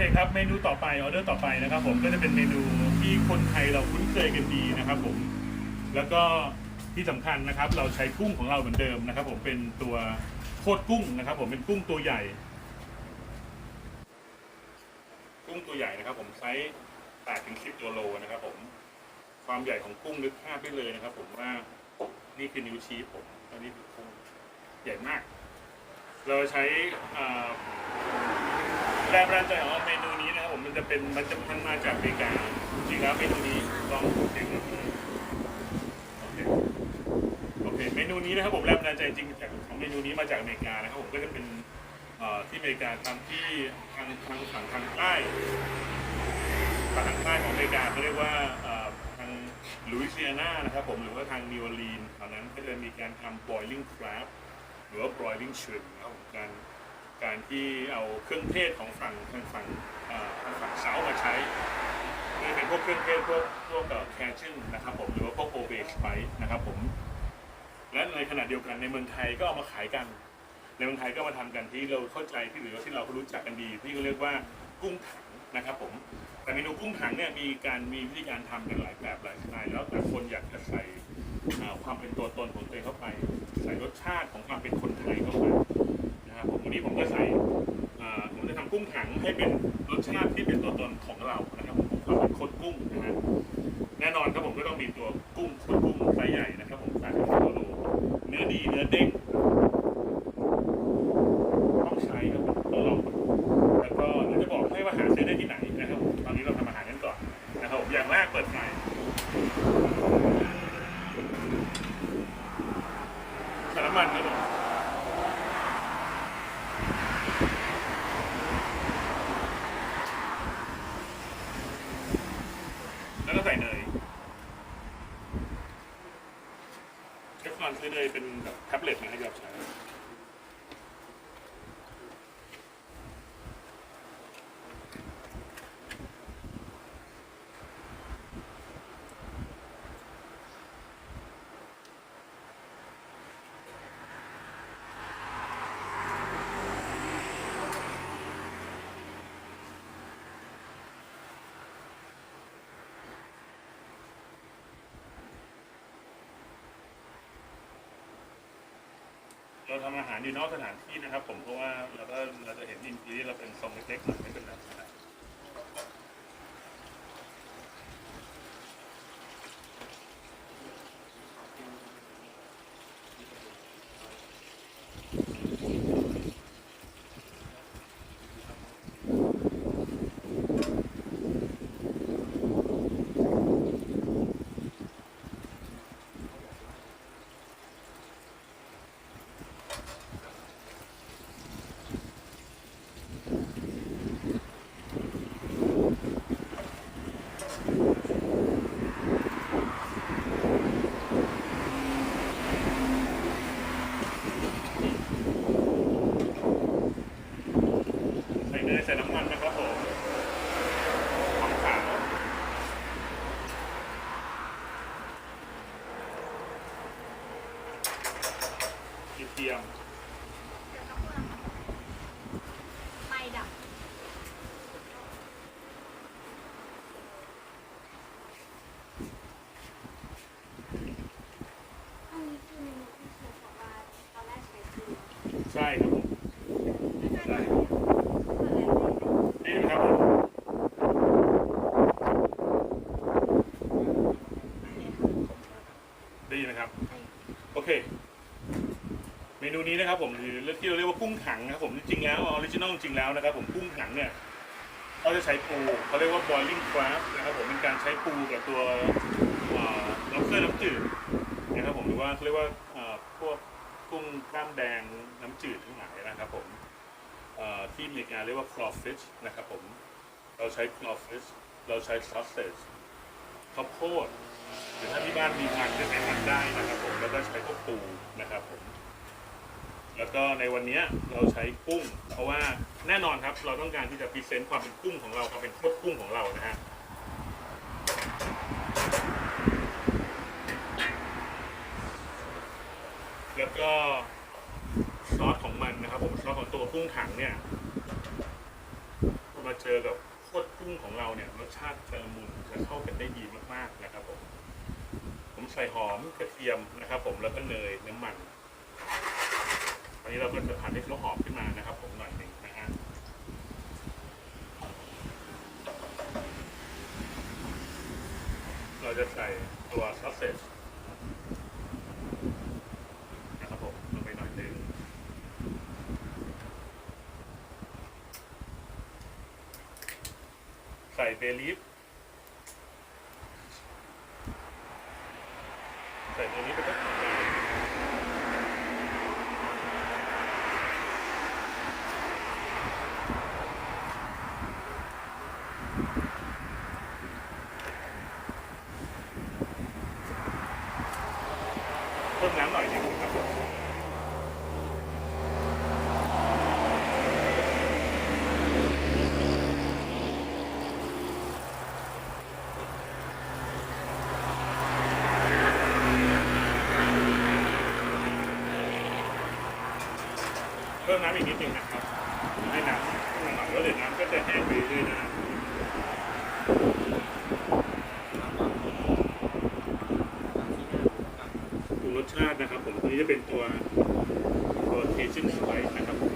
เคครับเมนูต่อไปออเดอร์ต่อไปนะครับ ผมก็จะเป็นเมนูที่คนไทยเราคุ้นเคยกันดีนะครับผมแล้วก็ที่สำคัญนะครับ เราใช้กุ้งของเราเหมือนเดิมนะครับ ผมเป็นตัวโคตรกุ้งนะครับ ผมเป็นกุ้งตัวใหญ่ กุ้งตัวใหญ่นะครับ ผมไซส์8ถึง10ตัวโลนะครับ ผมความใหญ่ของกุ้งนึกภาพได้เลยนะครับ ผมว่านี่คือนิ้วชี้ผมอันนี้คือกุ้งใหญ่มาก เราใช้ แรงบันดาลใจของเมนูนี้นะครับผมมันจะเป็นมันจะมันมาจากอเมริกาจริงแล้วเมนูนี้ลองเสียงดูโอเคโอเคเมนูนี้นะครับผมแรงบันดาลใจจริงจากของเมนูนี้มาจากอเมริกานะครับผมก็จะเป็นอ่อที่อเมริกาทำที่ทางทางฝั่งทางใต้ฝั่งทางใต้ของอเมริกาเขาเรียกว่าอ่อทางลุยเซียนานะครับผมหรือว่าทางนิวออร์ลีนส์แถวนั้นก็จะมีการทำ boiling crab หรือว่า broiling shrimp นะครับผมการ การที่เอาเครื่องเทศของฝั่งทางฝั่งทางฝั่งเซามาใช้นี่เป็นพวกเครื่องเทศพวกพวกแคชชิ่นนะครับผมหรือว่าพวกโอเบสไปนะครับผมและในขณะเดียวกันในเมืองไทยก็เอามาขายกัน ในเมืองไทยก็มาทำกันที่เราเข้าใจที่หรือว่าที่เรารู้จักกันดีที่เขาเรียกว่ากุ้งถังนะครับผมแต่เมนูกุ้งถังเนี่ยมีการมีวิธีการทำกันหลายแบบหลายสไตล์แล้วแต่คนอยากจะใส่ความเป็นตัวตนของตัวเองเข้าไป ใส่รสชาติของความเป็นคนไทยเข้าไป นะครับผมวันนี้ผมก็ใส่ผมจะทำกุ้งถังให้เป็นรสชาติที่เป็นตัวตนของเรานะครับผมความเป็นคตรกุ้งนะฮะแน่นอนครับผมก็ต้องมีตัวกุ้งคตรกุ้งไซส์ใหญ่นะครับผมแปดสิบกิโลเนื้อดีเนื้อเด้งต้องใช้ครับผมต้องลองดูแล้วก็เดี๋ยวจะบอกให้ว่าหาซื้อได้ที่ไหนนะครับตอนนี้เราทำอาหารกันก่อนนะครับอย่างแรกเปิดไฟใส่น้ำมันครับผม แล้วก็ใส่เนยเทฟลอนซื้อเนยเป็นแบบแท็บเล็ตมาให้เราใช้ เราทำอาหารอยู่นอกสถานที่นะครับ ผมเพราะว่าเราก็เราจะเห็นอินทีเราเป็นทรงเล็กๆหน่อยไม่เป็นแบบนั้นใส่เนยใส่น้ำมันนะครับผมหอมขาวกระเทียม ไม่ดับ อันนี้คือเมนูที่เชฟบอกว่าตอนแรกใช้คือ ใช่ครับผม ไม่ได้ นี่นะครับผมได้ยินไหมครับ โอเค เม นะครับผมคือที่เราเรียกว่ากุ้งถังนะครับผมจริงๆแล้วออริจินอลจริงๆแล้วนะครับผมกุ้งถังเนี่ยเขาจะใช้ปูเขาเรียกว่า boiling crab นะครับผมเป็นการใช้ปูกับตัวน้ำเกลือน้ำจืดนะครับผมหรือว่าเขาเรียกว่าพวกกุ้งกล้ามแดงน้ำจืดทั้งหลายนะครับผมที่อเมริกาเรียกว่า crawfish นะครับผมเราใช้ crawfish เราใช้ sausage ข้าวโพดหรือถ้าที่บ้านมีมันก็ใช้มันได้นะครับผมแล้วก็ใช้พวกปูนะครับผม แล้วก็ในวันนี้เราใช้กุ้ง เพราะว่าแน่นอนครับ เราต้องการที่จะพรีเซนต์ความเป็นกุ้งของเราความเป็นโคตรกุ้งของเรานะฮะแล้วก็ซอสของมันนะครับผมซอสของตัวกุ้งถังเนี่ยมาเจอกับโคตรกุ้งของเราเนี่ยรสชาติจะละมุนจะเข้ากันได้ดีมากๆนะครับผมผมใส่หอมกระเทียมนะครับ ผมแล้วก็เนยน้ำมัน อันนี้เราก็จะผัดให้เขาหอมขึ้นมานะครับ ผมหน่อยหนึ่งนะฮะเราจะใส่ตัวซอสเซจนะครับผมลงไปหน่อยหนึ่งใส่เบลีฟใส่ตัวนี้ไปสักหน่อยเพิ่มน้ำหน่อยหนึงครับผมเพิ่มน้ำอีกนิดนึงนะครับ ให้น้ำขึ้นมาหน่อยแล้วเดี๋ยวน้ำก็จะแห้งไปเรื่อยๆนะ ปรุงรสชาตินะครับ ผมตัวนี้จะเป็นตัว ตัวเทชินสไปซ์นะครับผม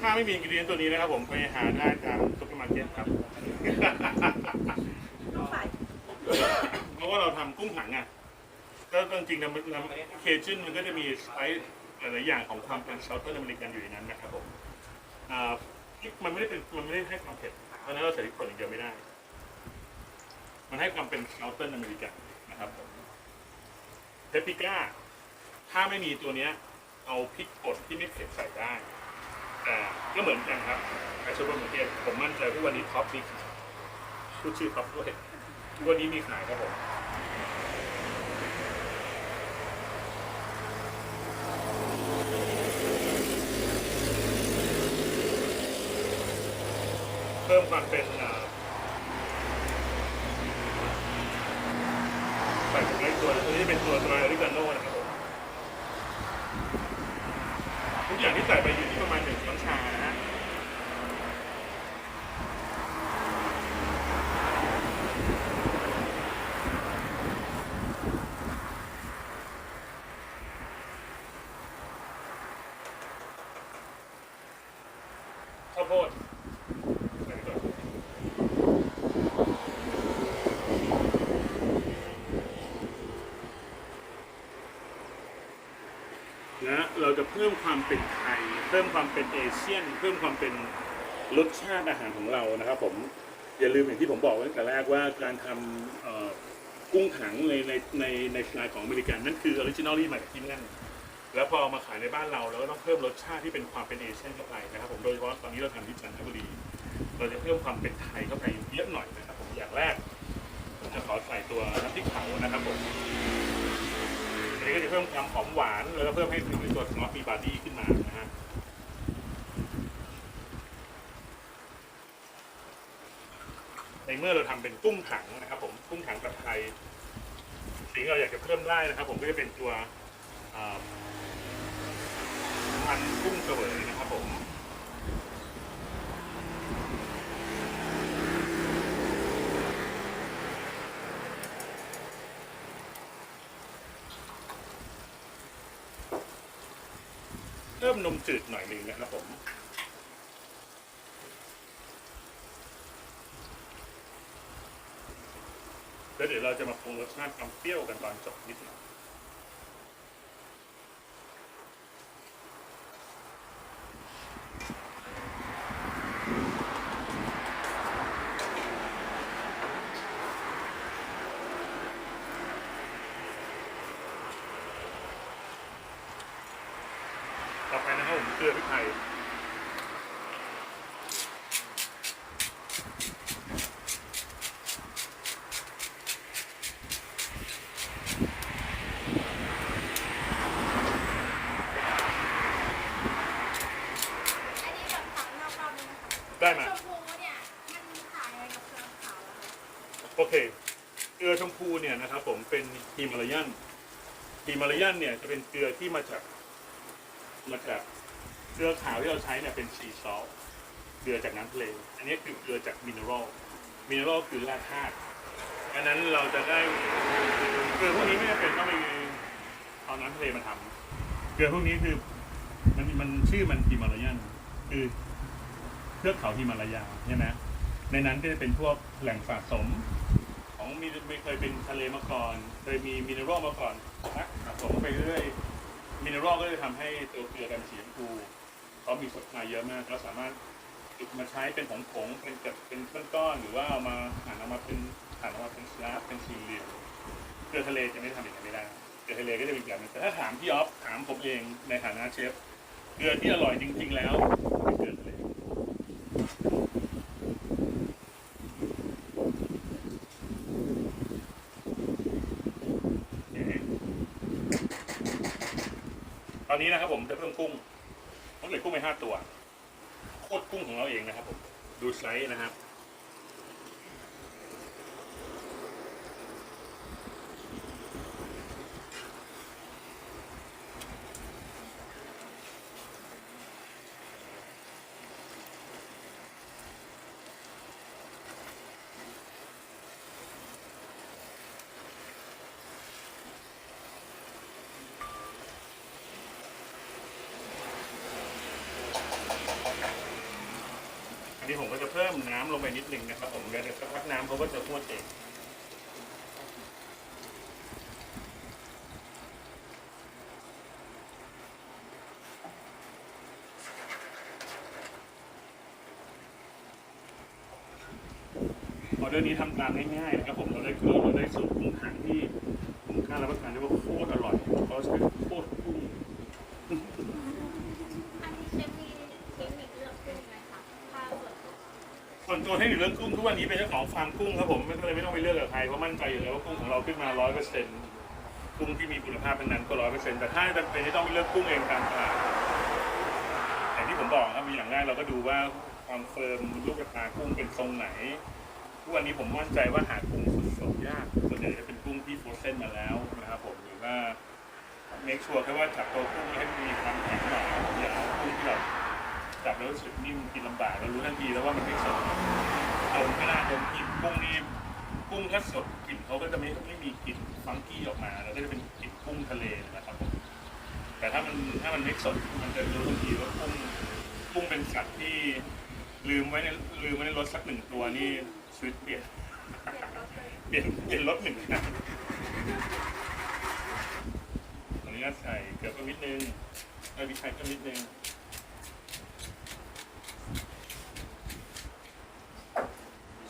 ถ้าไม่มีอินกิเดียนตัวนี้นะครับผมไปหาได้ตามซุปเปอร์มาร์เก็ตครับเพราะว่าเราทำกุ้งหังอะก็จริงๆนะน้ำเคชินมันก็จะมีสไปซ์หลายๆอย่างของความเป็นเซาท์เทิร์นอเมริกันอยู่ในนั้นนะครับผมอ่าพริกมันไม่ได้เป็นมันไม่ได้ให้ความเผ็ดเพราะฉะนั้นเราใส่พริกป่นอย่างเดียวไม่ได้ มันให้ความเป็นเซาท์เทิร์นอเมริกัน นะครับผมเปปริก้า ถ้าไม่มีตัวเนี้ย เอาพริกป่นที่ไม่เผ็ดใส่ได้ แต่ก็เหมือนกันครับไอซูเปอร์มาร์เก็ตผมมั่นใจว่าวันนี้ท็อปมีขายพูดชื่อท็อปด้วยวันนี้มีขายครับผมเพิ่มความเป็น อ่าใส่ตัวตัวนี้เป็นตัวตัวริกาโน่นะครับผมทุกอย่างที่ใส่ไปอยู่ที่ประมาณหนึ่งช้อนชานะฮะข้าวโพดใส่ไปก่อน นะเราจะเพิ่มความเป็นไทย เพิ่มความเป็นเอเชียน เพิ่มความเป็นรสชาติอาหารของเรานะครับผมอย่าลืมอย่างที่ผมบอกไว้ตั้งแต่แรกว่าการทำกุ้งถังในในในในสไตล์ของอเมริกันนั่นคือออริจินอลลี่มาจากที่นั่นแล้วพอามาขายในบ้านเราเราก็ต้องเพิ่มรสชาติที่เป็นความเป็นเอเชียนเข้าไปนะครับผมโดยเฉพาะตอนนี้เราทำที่จันทบุรีเราจะเพิ่มความเป็นไทยเข้าไปเยอะหน่อยนะครับผมอย่างแรกผมจะขอใส่ตัวน้ำพริกเผานะครับผมอันนี้ก็จะเพิ่มความหอมหวานแล้วก็เพิ่มให้ นตัวซอตมีบาร์ดี้ขึ้นมานะฮะในเมื่อเราทำเป็นกุ้งถังนะครับผมกุ้งถังแบบไทยสิ่งเราอยากจะเพิ่มได้นะครับ ผมก็จะเป็นตัวอ่ามันกุ้งเสวยนะครับ ผ มนมจืดหน่อยหนึ่งนะครับผมแล้วเดี๋ยวเราจะมาปรุงรสชาติความเปรี้ยวกันตอนจบนิดหน่อยต่อไปนะครับผมเกลือพริกไทย อันนี้แบบถามนอกรอบนึงนะคะ ได้มา ชมพูเนี่ยมันขายอะไรกับเครื่องขาวอะคะ โอเค เกลือชมพูเนะครับ ผมเป็นฮิมาลายันฮิมาลายันเนี่ยจะเป็นเกลือที่มาจากมาจากเกลือขาวที่เราใช้เนี่ยเป็นซีซอลเกลือจากน้ำทะเลอันนี้คือเกลือจากมินเนอรัลมินเนอรัลคือแร่ธาตุอันนั้นเราจะได้เกลือพวกนี้ไม่จำเป็นต้องไปเอาน้ำทะเลมาทำเกลือพวกนี้คือมันมันชื่อมันฮิมาลายันคือเทือกเขาฮิมาลายาใช่ไหมในนั้นก็จะเป็นพวกแหล่งสะสม มีไม่เคยเป็นทะเลมาก่อน เคยมีมินเนอรัลมาก่อนนะสะสมไปเรื่อยมินเนอรัลก็จะทำให้ตัวเกลือดำสีชมพูเขามีสดส่วนเยอะมากแล้วสามารถจุดมาใช้เป็นผงผงๆเป็นกับเป็นก้อนๆหรือว่าเอามาหั่นออกมาเป็นหั่นออกมาเป็นสลาฟเป็นสี่เหลี่ยมเกลือทะเลจะไม่ทำอย่างนั้นไม่ได้เกลือทะเลก็จะเป็นแบบนี้แต่ถ้าถามพี่ออฟถามผมเองในฐานะเชฟเกลือที่อร่อยจริง ๆ แล้วเป็นเกลือทะเล ตอนนี้นะครับผมจะเพิ่มกุ้งต้องเหลือกุ้งไปห้าตัว โคตรกุ้งของเราเองนะครับผม ดูไซส์นะครับ อันนี้ผมก็จะเพิ่มน้ำลงไปนิดนึงนะครับผมเดี๋ยว สักพักน้ำเขาก็จะท่วดเองออเดอร์นี้ทำตามง่ายๆนะครับผมเราได้เครื่องเราได้สูตรกุ้งถังที่ผมกล้ารับประกันได้ว่าโคตรอร่อยเพราะใช้โคตรกุ้ง อันนี้เชฟมีเทคนิคเลือกกุ้งไหมคะถ้าส่วนตัว ส่วน ตัวเทคนิคเรื่องกุ้งทุกวันนี้เป็นเจ้าของฟาร์มกุ้งครับผมไม่ก็เลยไม่ต้องไปเลือกกับใครเพราะมั่นใจอยู่แล้วว่ากุ้งของเราขึ้นมาร้อยเปอร์เซ็นต์กุ้งที่มีคุณภาพเป็นนั้นก็ร้อยเปอร์เซ็นต์แต่ถ้าจำเป็นที่ต้องไปเลือกกุ้งเองตามตลาดอย่างที่ผมบอกครับมีอย่างแรกเราก็ดูว่าความเฟิร์มลูกกระตากุ้งเป็นทรงไหนทุกวันนี้ผมมั่นใจว่าหากุ้งสดๆยากส่วนใหญ่จะเป็นกุ้งที่โฟรเซนมาแล้วนะครับผมหรือว่าเมคชัวร์แค่ว่าจับตัวกุ้งให้มีความแข็งหน่อยอย่าเอากุ้งที่แบบ จับแล้วรู้สึกนิ่มกินลำบากเรารู้ทันทีแล้วว่ามันไม่สดดมก็ได้ดมกลิ่นกุ้งนี่กุ้งถ้าสดกลิ่นเขาก็จะไม่ไม่มีกลิ่นฟังกี้ออกมาแล้วก็จะเป็นกลิ่นกุ้งทะเลนะครับผมแต่ถ้ามันถ้ามันไม่สดมันจะรู้ทันทีว่ากุ้งกุ้งเป็นสัตว์ที่ลืมไว้ในลืมไว้ในรถสักหนึ่งตัวนี่ชีวิตเปลี่ยนเปลี่ยนรสเปลี่ยนรถหนึ่งนะขออนุญาตใส่เกลือเพิ่มนิดนึงเออพริกไทยเพิ่มนิดนึง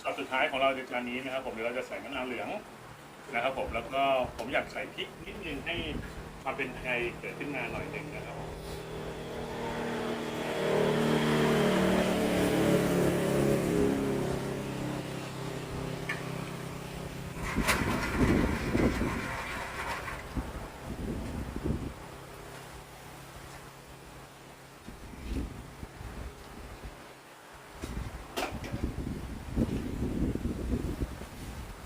ช็อตสุดท้ายของเราใน จานนี้นะครับผมเดี๋ยวเราจะใส่มะนาวเหลืองนะครับผมแล้วก็ผมอยากใส่พริกนิดนึงให้ความเป็นไทยเกิดขึ้นมาหน่อยหนึ่งนะครับ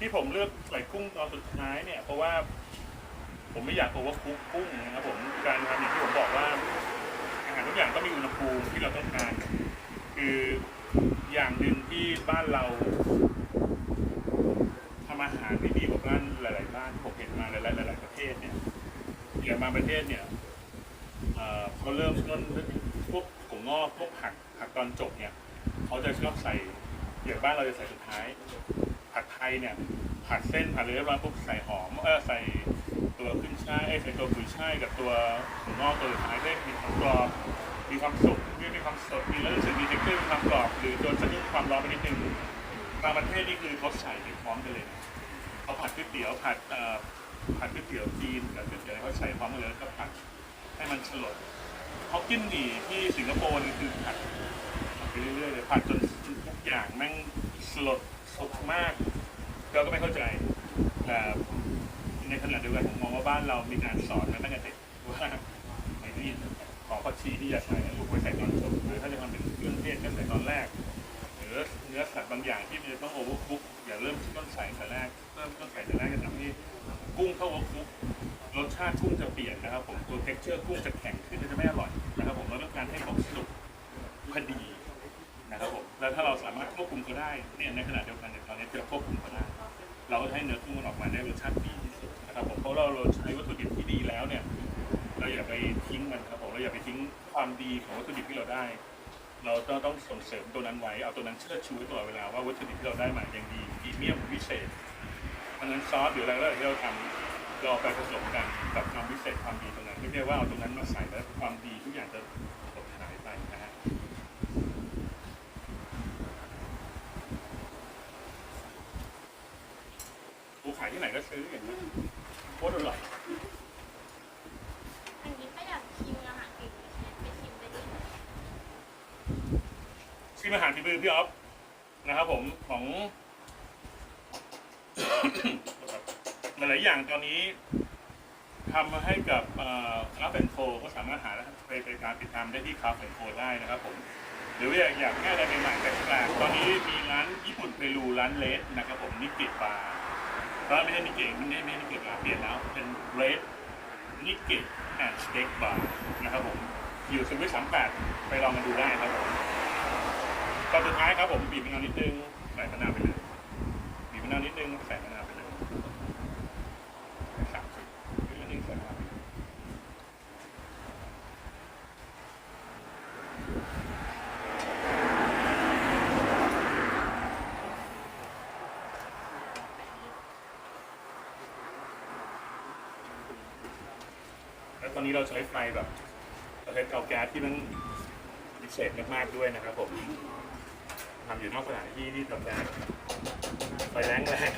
ที่ผมเลือกใส่กุ้งตอนสุดท้ายเนี่ยเพราะว่า ผมไม่อยากโอเวอร์คุกกุ้งนะครับผมการทำอย่างที่ผมบอกว่าอาหารทุกอย่างต้องมีอุณหภูมิที่เราต้องการ คืออย่างหนึ่งที่บ้านเราทำอาหารได้ดีกว่าบ้านหลาย ๆ บ้านที่ผมเห็นมาหลายๆหลาย ๆ ประเทศเนี่ยอย่างบางประเทศเนี่ยเอ่อเขาเริ่มต้นพวกถั่วงอกพวกผักผักตอนจบเนี่ยเขาจะชอบใส่อย่างบ้านเราจะใส่สุดท้าย ผัดไทยเนี่ย ผัดเส้นผัดเลยเรียบร้อยปุ๊บใส่หอมเออใส่ตัวขึ้นช่ายใส่ตัวกุยช่ายกับตัวถั่วงอกตัวสุดท้ายได้มีความกรอบมีความสุกมีความสดมีแล้วรู้สึกมีเท็กเจอร์มีความกรอบหรือโดนสะดุ้งความร้อนไปนิดนึงบางประเทศนี่คือเขาใส่ไปพร้อมกันเลยเขาผัดก๋วยเตี๋ยวผัดเอ่อผัดก๋วยเตี๋ยวจีนกับก๋วยเตี๋ยวอะไรเขาใส่พร้อมกันเลยแล้วก็ผัดให้มันสลดเขากินดีที่สิงคโปร์นี่คือผัดผัดไปเรื่อยๆเลยผัดจนทุกอย่างแม่งสลด สุมากเราก็ไม่เข้าใจแต่ในขณะเดียวกันผมมองว่าบ้านเรามีการสอนมาตั้งแต่เด็กว่าไอ้นี่ของผักชีที่อยากใส้ลูกควรใส่ตอนจบหรือถ้าจะทำเป็นเครื่องเทศก็ใส่ตอนแรกหรือเนื้อสัตว์บางอย่างที่มันจะต้องโอเวอร์คุกอย่าเริ่มต้นใส่แต่แรกเริ่มต้นใส่แต่แรกจะทำให้กุ้งเข้าโอเวอร์คุกรสชาติกุ้งจะเปลี่ยนนะครับผมตัวเท็กเจอร์กุ้งจะแข็งขึ้นจะไม่อร่อยนะครับผมเราต้องการให้ของสนุกพอดีนะครับผม แล้วถ้าเราสามารถควบคุมก็ได้เนี่ยในขณะเดียวกันเนี่ยตอนนี้เราควบคุมเขาได้ เราก็จะให้เนื้อกุ้งมันออกมาได้รสชาติดีที่สุดนะครับผมเพราะเราเราใช้วัตถุดิบที่ดีแล้วเนี่ยเราอย่าไปทิ้งมันครับผมเราอย่าไปทิ้งความดีของวัตถุดิบที่เราได้ เราต้องต้องส่งเสริมตัวนั้นไว้เอาตัวนั้นเชิดชูไว้ตลอดเวลาว่าวัตถุดิบที่เราได้มาอย่างดีพรีเมียมพิเศษเพราะนั้นซอสหรืออะไรก็แล้วที่เราทำเราเอาไปผสมกันกับความพิเศษความดีตรงนั้นไม่ใช่ว่าเอาตรงนั้นมาใส่แล้วความดีทุกอย่างจะตกหายไปนะฮะ กูขายที่ไหนก็ซื้ออย่างนี้โคตรอร่อย อันนี้ไม่อยากชิมอาหารอื่นเลยใช่ไหมไปชิมไปดิ ชิ มาหารฝีมือพี่ออฟนะครับผมของหลายๆอย่างตอนนี้ทำให้กับคราฟแอนโฟก็สามารถหาไปไปการติดตามได้ที่คราฟแอนโฟได้นะครับผมหรืออยากอยากแค่อะไรใหม่ๆแปลกๆตอนนี้มีร้านญี่ปุ่นเปรูร้านเลสนะครับผมนิกิบาร์ร้านไม่ใช่นิกิไม่ใช่ไม่ใช่นิกิบาร์เปลี่ยนแล้วเป็นเลสนิกิแอนด์สเต็กบาร์นะครับผมอยู่สวิทสามแปดไปลองกันดูได้ครับผม ตอนสุดท้ายครับผมบีบมะนาวนิดนึงใส่มะนาวไปเลยบีบมะนาวนิดนึงใส่มะนาวไปเลยสามสิบบีบมะนาวนิดนึงใส่มะนาวแล้วตอนนี้เราใช้ไฟแบบเราใช้เตาแก๊สที่มันพิเศษมากๆด้วยนะครับผมำอยู่นอกสถานที่ที่ทำได้ไปแรงแรง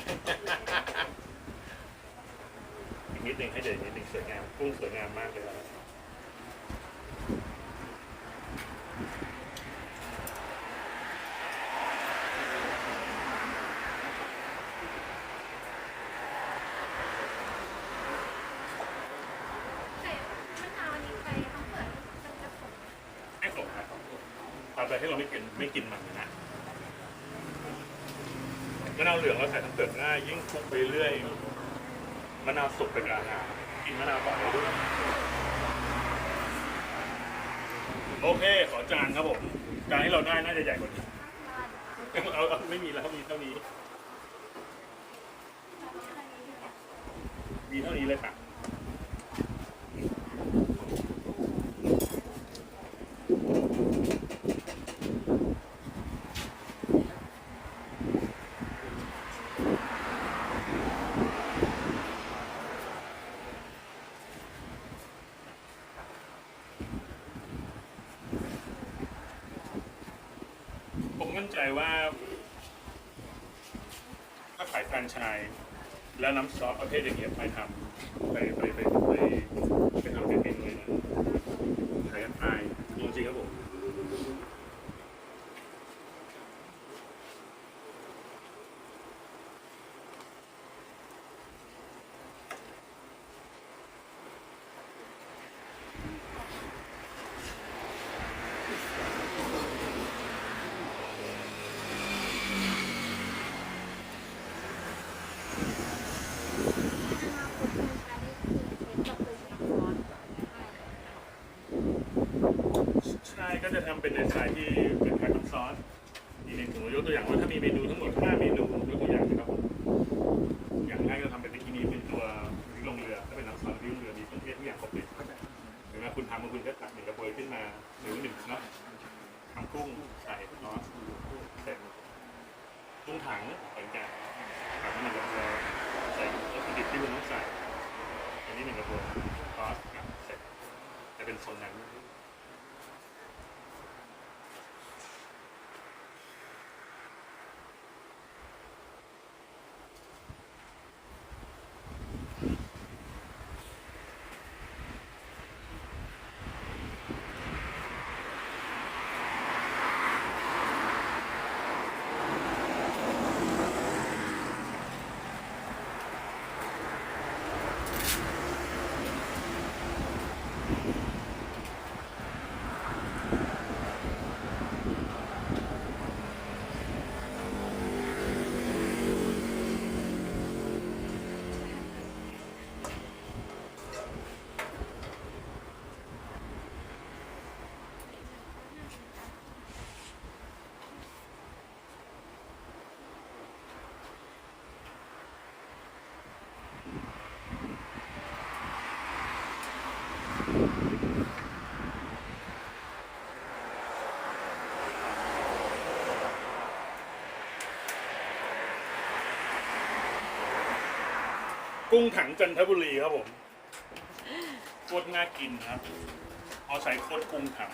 อีกนิดหนึ่งให้เด่นนิดหนึ่งสวยงามกุ้งสวยงามมากเลยครับ ใส่มะนาวอันนี้ไปทั้งเปิดมันจะขม ไม่ขมครับทำไปให้เราไม่กินไม่กินมันนะมะนาวเหลืองเราใส่ทั้งเปลือกง่ายยิ่งคลุกไปเรื่อยมะนาวสุกไปกลางน้ำกินมะนาวต่อไปด้วย โอเค ขอจานครับผมจานที่เราได้น่าจะใหญ่กว่านี้เอาเอาไม่มีแล้วมีเท่านี้ มีเท่านี้เลยค่ะ ผมมั่นใจว่า ถ้ายแฟรนไชส์แล้วน้ำซอสประเภทอย่างเงี้ยไปทำไปไปไปไปไปทำเป็นเองเลยนะขายกันไปจริงๆครับผม ใช่ก็จะทำเป็นในสายที่เป็นผัดน้ำซอสอีกหนึ่งถุงยกตัวอย่างว่าถ้ามีเมนูทั้งหมด5เมนูยกตัวอย่างนะครับผมอย่างแรกก็ทำเป็นบิกินี่เป็นตัวริกลงเรือถ้าเป็นน้ำซอสริกลงเรือมีเครื่องเทศทุกอย่างครบเลยหรือว่าคุณทำมาคุณก็ตักหนึ่งกระบวยขึ้นมาหรือหนึ่งเนาะทำกุ้งใส่ซอสเสร็จกุ้งถัง กุ้งถังจันทบุรีครับผมโคตรน่ากินครับเอาใส่โคตรกุ้งถัง